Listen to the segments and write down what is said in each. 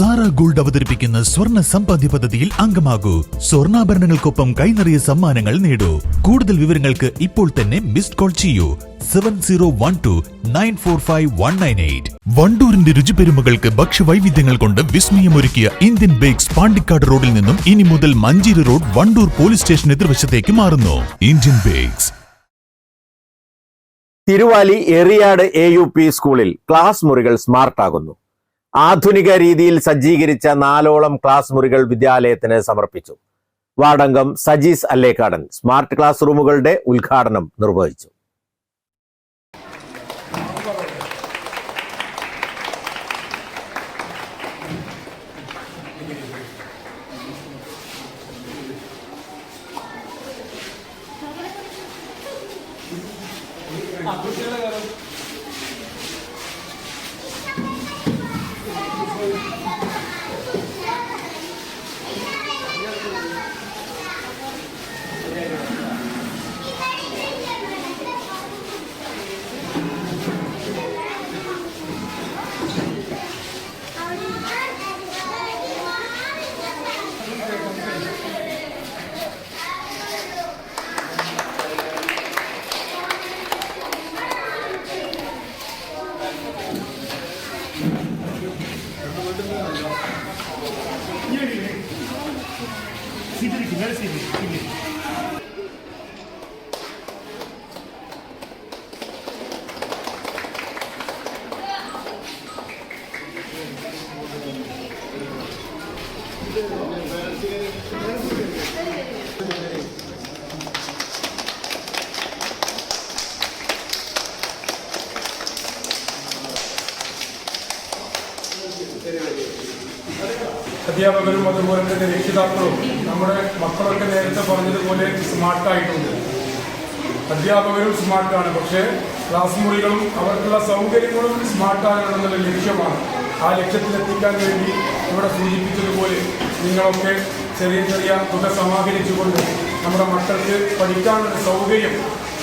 Sara gold അവതരിപ്പിക്കുന്ന സ്വർണ സമ്പാദ്യ പദ്ധതിയിൽ അംഗമാകൂ. സ്വർണാഭരണങ്ങൾക്കൊപ്പം കൈനിറിയ സമ്മാനങ്ങൾ നേടൂ. കൂടുതൽ വിവരങ്ങൾക്ക് ഇപ്പോൾ തന്നെ മിസ്ഡ് കോൾ ചെയ്യൂ. Seven zero one two nine four five one nine eight. വണ്ടൂരിന്റെ രുചിപെരുമകൾക്ക് ഭക്ഷ്യവൈവിധ്യങ്ങൾ കൊണ്ട് വിസ്മയമൊരുക്കിയ ഇന്ത്യൻ ബേക്സ് പാണ്ടിക്കാട് റോഡിൽ നിന്നും ഇനി മുതൽ Manjeri road Wandoor police station എതിർവശത്തേക്ക് മാറുന്നു. Indian bakes. Thiruvali Eriyad A U P സ്കൂളിൽ ക്ലാസ് മുറികൾ സ്മാർട്ടാകുന്നു ആധുനിക രീതിയിൽ സജ്ജീകരിച്ച നാലോളം ക്ലാസ് മുറികൾ വിദ്യാലയത്തിന് സമർപ്പിച്ചു. വാർഡംഗം സജീസ് അല്ലേക്കാടൻ സ്മാർട്ട് ക്ലാസ് റൂമുകളുടെ ഉദ്ഘാടനം നിർവഹിച്ചു. Kibir iki. Neresi kibir? Kibir. Thank you. അധ്യാപകരും അതുപോലെ തന്നെ രക്ഷിതാക്കളും നമ്മുടെ മക്കളൊക്കെ നേരത്തെ പറഞ്ഞതുപോലെ സ്മാർട്ടായിട്ടുണ്ട്. അധ്യാപകരും സ്മാർട്ടാണ്. പക്ഷേ ക്ലാസ് മുറികളും അവർക്കുള്ള സൗകര്യങ്ങളും സ്മാർട്ടാകണമെന്നുള്ള ലക്ഷ്യമാണ്. ആ ലക്ഷ്യത്തിലെത്തിക്കാൻ വേണ്ടി ഇവിടെ സൂചിപ്പിച്ചതുപോലെ നിങ്ങളൊക്കെ ചെറിയ ചെറിയ തുക സമാഹരിച്ചുകൊണ്ട് നമ്മുടെ മക്കൾക്ക് പഠിക്കാനുള്ള സൗകര്യം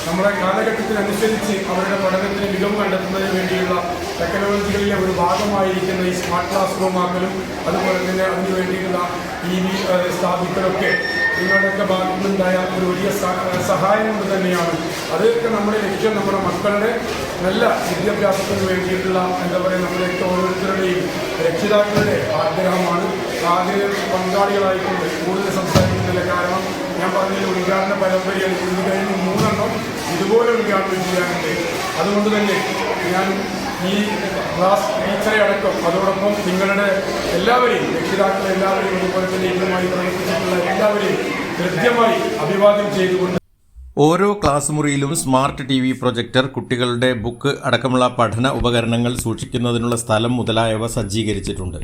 നമ്മുടെ കാലഘട്ടത്തിനനുസരിച്ച് അവരുടെ പഠനത്തിന് മികവ് കണ്ടെത്തുന്നതിന് വേണ്ടിയുള്ള ടെക്നോളജികളിലെ ഒരു ഭാഗമായിരിക്കുന്ന ഈ സ്മാർട്ട് ക്ലാസ് റൂം ആക്കലും അതുപോലെ തന്നെ അതിനു വേണ്ടിയിട്ടുള്ള ടി വി സ്ഥാപിക്കലൊക്കെ നിങ്ങളുടെയൊക്കെ ഭാഗത്തുനിന്നുണ്ടായ ഒരു വലിയ സഹായം കൊണ്ട് തന്നെയാണ്. അതൊക്കെ നമ്മുടെ ലക്ഷ്യം നമ്മുടെ മക്കളുടെ നല്ല വിദ്യാഭ്യാസത്തിന് വേണ്ടിയിട്ടുള്ള എന്താ പറയുക നമ്മുടെയൊക്കെ ഓരോരുത്തരുടെയും രക്ഷിതാക്കളുടെ ആഗ്രഹമാണ്. ആഗ്രഹ പങ്കാളികളായിക്കൊണ്ട് കൂടുതൽ സംസാരിക്കുന്നില്ല കാരണം ഞാൻ പറഞ്ഞ ഉദ്ഘാടന പരമ്പരയാണ് ഇത് കഴിഞ്ഞ് മൂന്നെണ്ണം ഇതുപോലെ ഉദ്ഘാടനം ചെയ്യാനുണ്ട്. അതുകൊണ്ട് തന്നെ ഞാൻ ഈ ക്ലാസ് ടീച്ചറെ അടക്കം അതോടൊപ്പം നിങ്ങളുടെ എല്ലാവരെയും രക്ഷിതാക്കളെ എല്ലാവരെയും അതുപോലെ തന്നെ ഇതുമായി പ്രവർത്തിച്ചിട്ടുള്ള എല്ലാവരെയും കൃത്യമായി അഭിവാദ്യം ചെയ്തുകൊണ്ട് ഓരോ ക്ലാസ് മുറിയിലും സ്മാർട്ട് ടി വി പ്രൊജക്ടർ കുട്ടികളുടെ ബുക്ക് അടക്കമുള്ള പഠന ഉപകരണങ്ങൾ സൂക്ഷിക്കുന്നതിനുള്ള സ്ഥലം മുതലായവ സജ്ജീകരിച്ചിട്ടുണ്ട്.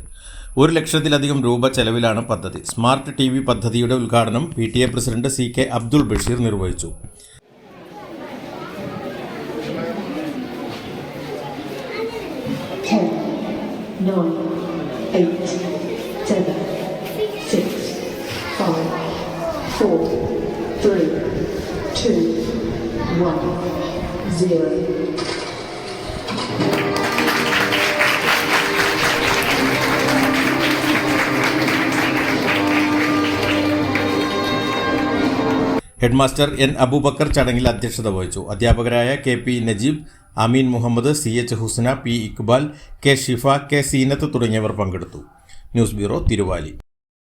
ഒരു ലക്ഷത്തിലധികം രൂപ ചെലവിലാണ് പദ്ധതി സ്മാർട്ട് ടി വി പദ്ധതിയുടെ ഉദ്ഘാടനം P T A president C K Abdul Basheer നിർവഹിച്ചു two, one, zero. Headmaster N Aboobacker ചടങ്ങിൽ അധ്യക്ഷത വഹിച്ചു. അധ്യാപകരായ K P Najeeb Ameen Muhammad C H Husna P Iqbal K Shifa K Seenath തുടങ്ങിയവർ പങ്കെടുത്തു. News bureau Thiruvali.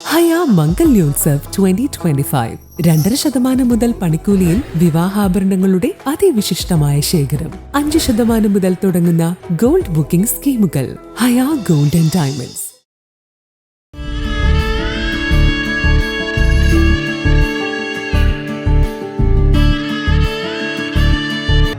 Haya Mangalyotsav twenty twenty five രണ്ടര ശതമാനം മുതൽ പണിക്കൂലിയിൽ വിവാഹാഭരണങ്ങളുടെ അതിവിശിഷ്ടമായ ശേഖരം. അഞ്ച് ശതമാനം മുതൽ തുടങ്ങുന്ന ഗോൾഡ് ബുക്കിംഗ് സ്കീമുകൾ. ഹയാ ഗോൾഡ് ആൻഡ് ഡയമണ്ട്സ്.